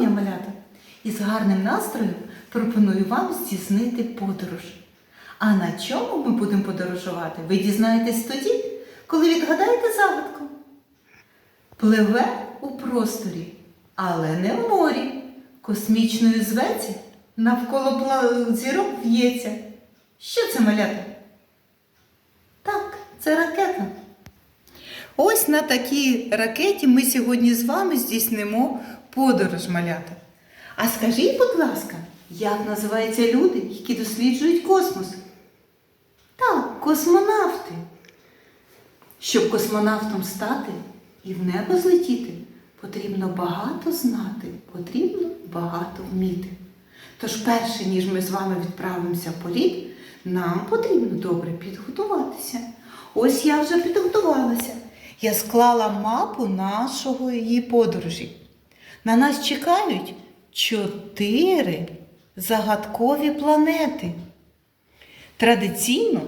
дня, малята! І з гарним настроєм пропоную вам здійснити подорож. А на чому ми будемо подорожувати, ви дізнаєтесь тоді, коли відгадаєте загадку. Пливе у просторі, але не в морі. Космічною зветься, навколо зірок в'ється. Що це малята? Так, це ракета. Ось на такій ракеті ми сьогодні з вами здійснимо подорож малята. А скажіть, будь ласка, як називаються люди, які досліджують космос? Так, космонавти. Щоб космонавтом стати і в небо злетіти, потрібно багато знати, потрібно багато вміти. Тож, перше, ніж ми з вами відправимося в політ, нам потрібно добре підготуватися. Ось я вже підготувалася. Я склала мапу нашого її подорожі. На нас чекають чотири загадкові планети. Традиційно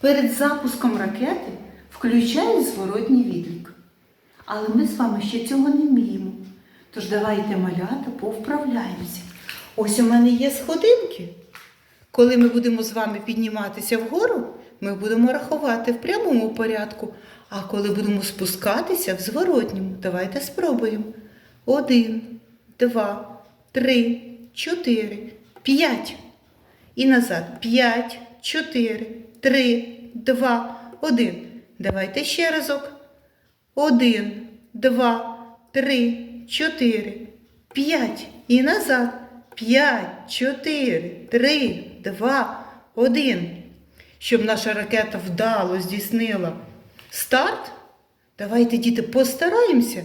перед запуском ракети включають зворотній відлік. Але ми з вами ще цього не вміємо. Тож давайте малята повправляємося. Ось у мене є сходинки. Коли ми будемо з вами підніматися вгору, ми будемо рахувати в прямому порядку. А коли будемо спускатися в зворотньому, давайте спробуємо. Один, два, три, чотири, п'ять. І назад. П'ять, чотири, три, два, один. Давайте ще разок. Один, два, три, чотири, п'ять. І назад. П'ять, чотири, три, два, один. Щоб наша ракета вдало здійснила старт, давайте, діти, постараємося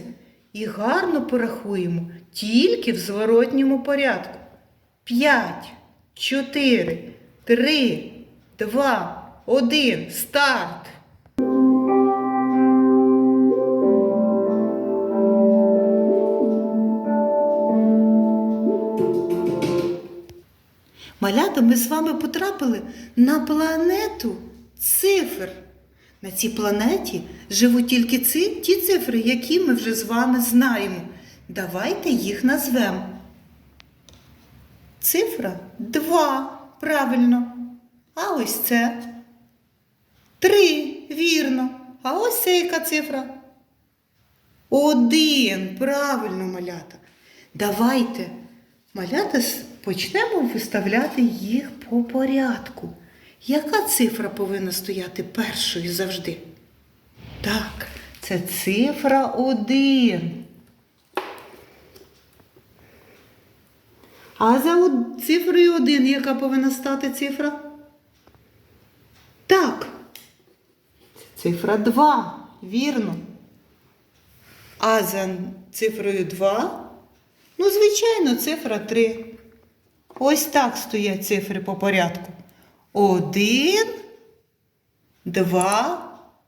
і гарно порахуємо тільки в зворотньому порядку. П'ять, чотири, три, два, один. Старт! Малята, ми з вами потрапили на планету цифр. На цій планеті живуть тільки ці, ті цифри, які ми вже з вами знаємо. Давайте їх назвемо. Цифра 2. Правильно. А ось це 3. Вірно. А ось це яка цифра? Один. Правильно, малята. Давайте, малята, почнемо виставляти їх по порядку. Яка цифра повинна стояти першою завжди? Так, це цифра один. А за цифрою один яка повинна стати цифра? Так. Цифра 2. Вірно. А за цифрою 2, ну, звичайно, цифра 3. Ось так стоять цифри по порядку. Один, два,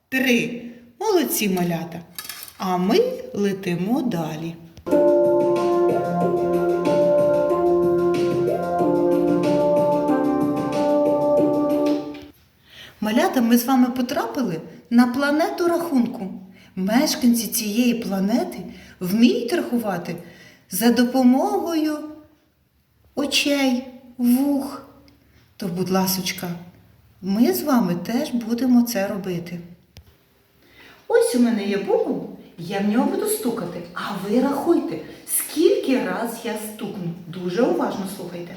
три. Молодці малята. А ми летимо далі. Малята, ми з вами потрапили на планету рахунку. Мешканці цієї планети вміють рахувати за допомогою очей, вух. То, будь ласочка, ми з вами теж будемо це робити. Ось у мене є бубон, я в нього буду стукати, а ви рахуйте, скільки раз я стукну. Дуже уважно слухайте.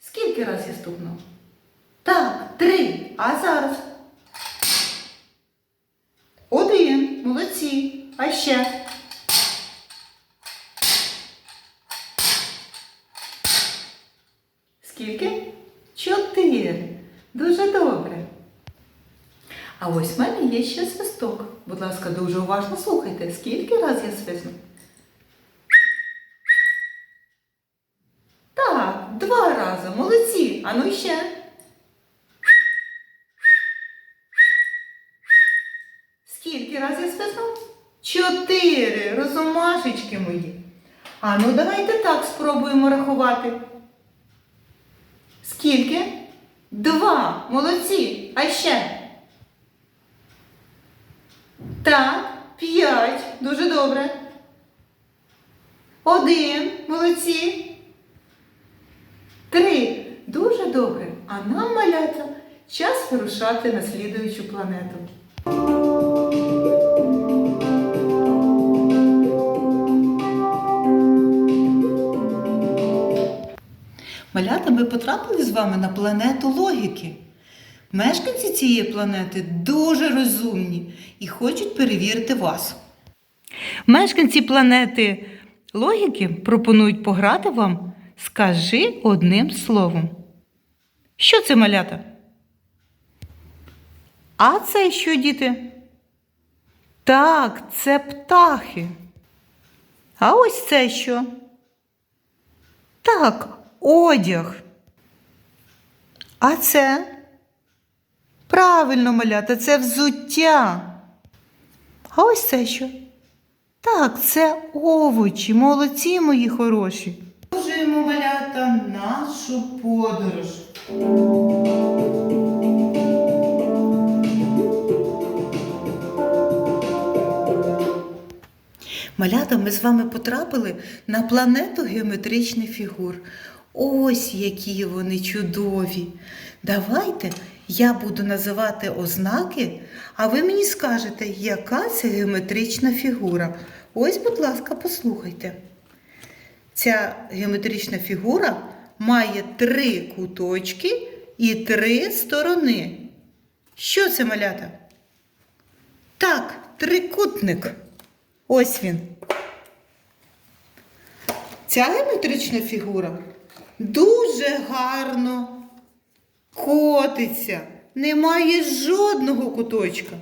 Скільки раз я стукнув? Так, три. А зараз? Один. Молодці. А ще? Скільки? Чотири. Дуже добре. А ось в мене є ще свисток. Будь ласка, дуже уважно слухайте, скільки раз я свисну. Так, два рази. Молодці. А ну ще. Скільки раз я свиснув? Чотири. Розумашечки мої. А ну давайте так спробуємо рахувати. Скільки? Два. Молодці. А ще? Так, п'ять. Дуже добре. Один. Молодці. Три. Дуже добре. А нам, малята, час вирушати на слідуючу планету. Малята, ми потрапили з вами на планету логіки. Мешканці цієї планети дуже розумні і хочуть перевірити вас. Мешканці планети логіки пропонують пограти вам Скажи одним словом. Що це малята? А це що, діти? Так, це птахи. А ось це що? Так, одяг. А це? Правильно, малята, це взуття. А ось це що? Так, це овочі, молодці мої хороші. Продовжуємо малята нашу подорож. Малята, ми з вами потрапили на планету геометричних фігур. Ось які вони чудові. Давайте я буду називати ознаки, а ви мені скажете, яка це геометрична фігура. Ось, будь ласка, послухайте. Ця геометрична фігура має три куточки і три сторони. Що це малята? Так, трикутник. Ось він. Ця геометрична фігура дуже гарно котиться, не має жодного куточка.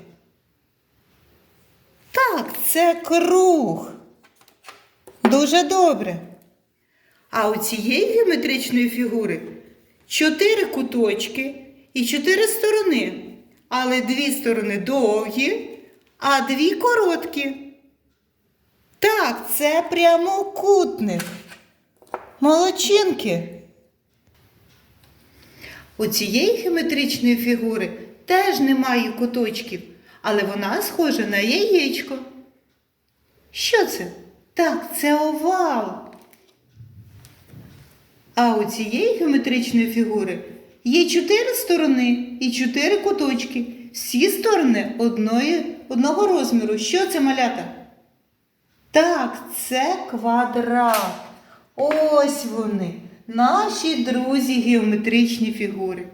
Так, це круг. Дуже добре. А у цієї геометричної фігури чотири куточки і чотири сторони. Але дві сторони довгі, а дві короткі. Так, це прямокутник. Молодчинки. У цієї геометричної фігури теж немає куточків, але вона схожа на яєчко. Що це? Так, це овал. А у цієї геометричної фігури є чотири сторони і чотири куточки. Всі сторони одної, одного розміру. Що це малята? Так, це квадрат. Ось вони, наші друзі геометричні фігури.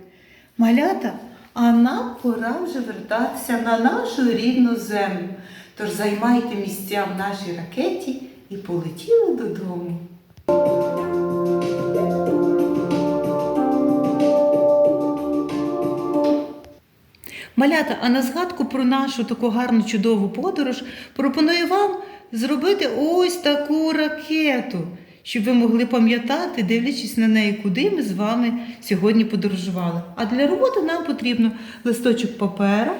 Малята, а нам пора вже вертатися на нашу рідну землю. Тож займайте місця в нашій ракеті і полетіли додому. Малята, а на згадку про нашу таку гарну чудову подорож пропоную вам зробити ось таку ракету, щоб ви могли пам'ятати, дивлячись на неї, куди ми з вами сьогодні подорожували. А для роботи нам потрібно листочок паперу,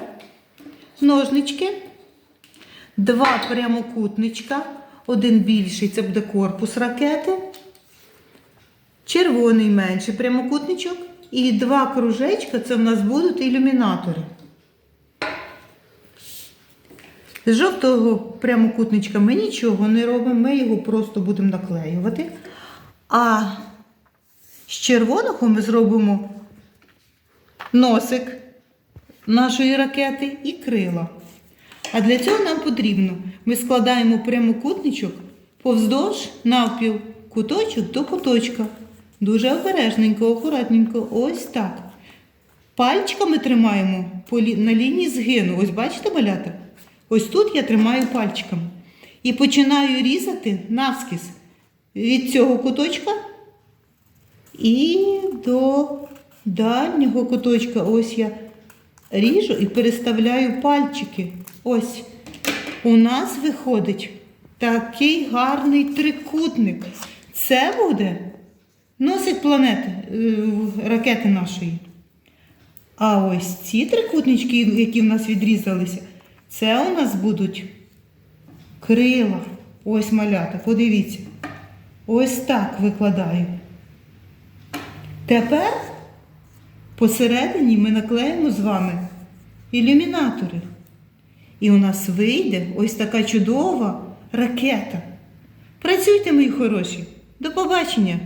ножнички, два прямокутничка, один більший це буде корпус ракети, червоний менший прямокутничок і два кружечка це в нас будуть ілюмінатори. З жовтого прямокутничка ми нічого не робимо, ми його просто будемо наклеювати. А з червоного ми зробимо носик нашої ракети і крила. А для цього нам потрібно, ми складаємо прямокутничок повздовж навпіл куточок до куточка. Дуже обережненько, акуратненько, ось так. Пальчиками тримаємо на лінії згину. Ось бачите, малята? Ось тут я тримаю пальчиками. І починаю різати навскіз від цього куточка і до дальнього куточка. Ось я ріжу і переставляю пальчики. Ось у нас виходить такий гарний трикутник. Це буде носить планети, е, ракети нашої. А ось ці трикутнички, які в нас відрізалися, це у нас будуть крила. Ось малята, подивіться. Ось так викладаю. Тепер посередині ми наклеїмо з вами ілюмінатори. І у нас вийде ось така чудова ракета. Працюйте, мої хороші. До побачення!